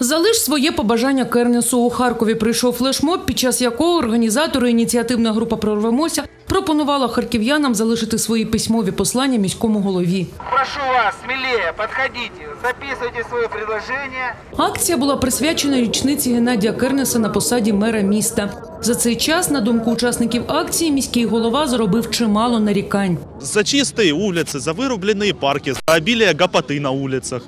Залиш своє побажання Кернесу у Харкові прийшов флешмоб, під час якого організатори ініціативна група Прорвемося пропонувала харків'янам залишити свої письмові послання міському голові. Прошу вас, смелее, подходите, записывайте свое предложение. Акція була присвячена річниці Геннадія Кернеса на посаді мера міста. За цей час, на думку учасників акції, міський голова заробив чимало нарікань. за чистые улицы, за вырубленные парки, за обилие гопоты на улицах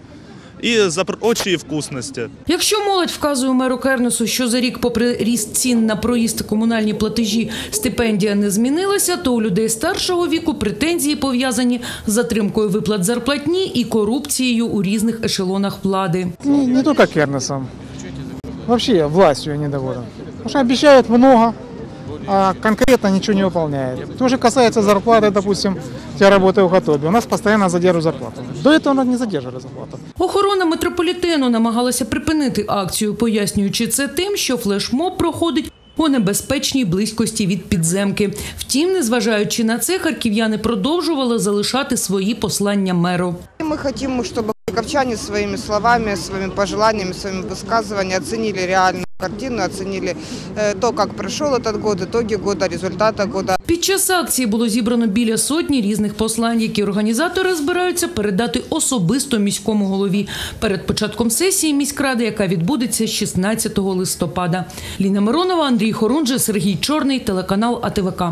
и за прочие вкусности. Якщо молодь вказує меру Кернесу, що за рік, попри ріст цін на проїзд та комунальні платежі, стипендія не змінилася, то у людей старшого віку претензії пов'язані з затримкою виплат зарплатні і корупцією у різних ешелонах влади. Не, не только Кернесом. Вообще властью я недоволен. Потому что обещают много, а конкретно ничего не выполняет. То же касается зарплаты, допустим, я работаю в Хатобе. У нас постоянно задерживают зарплату. До этого у нас не задерживали зарплату. Охорона метрополітену намагалася припинити акцію, пояснюючи це тим, що флешмоб проходить у небезпечній близькості від підземки. Втім, незважаючи на це, харків'яни продовжували залишати свої послання меру. И Мы хотим, чтобы харьковчане своими словами, своими пожеланиями, своими высказываниями оценили реальную картину, оценили э, то, как прошел этот год, итоги года, результаты года. Під час акції було зібрано біля сотні різних послань, які організатори збираються передати особисто міському голові перед початком сесії міськради, яка відбудеться 16 листопада. Ліна Миронова, Андрій Хорунжий, Сергій Чорний, телеканал АТВК.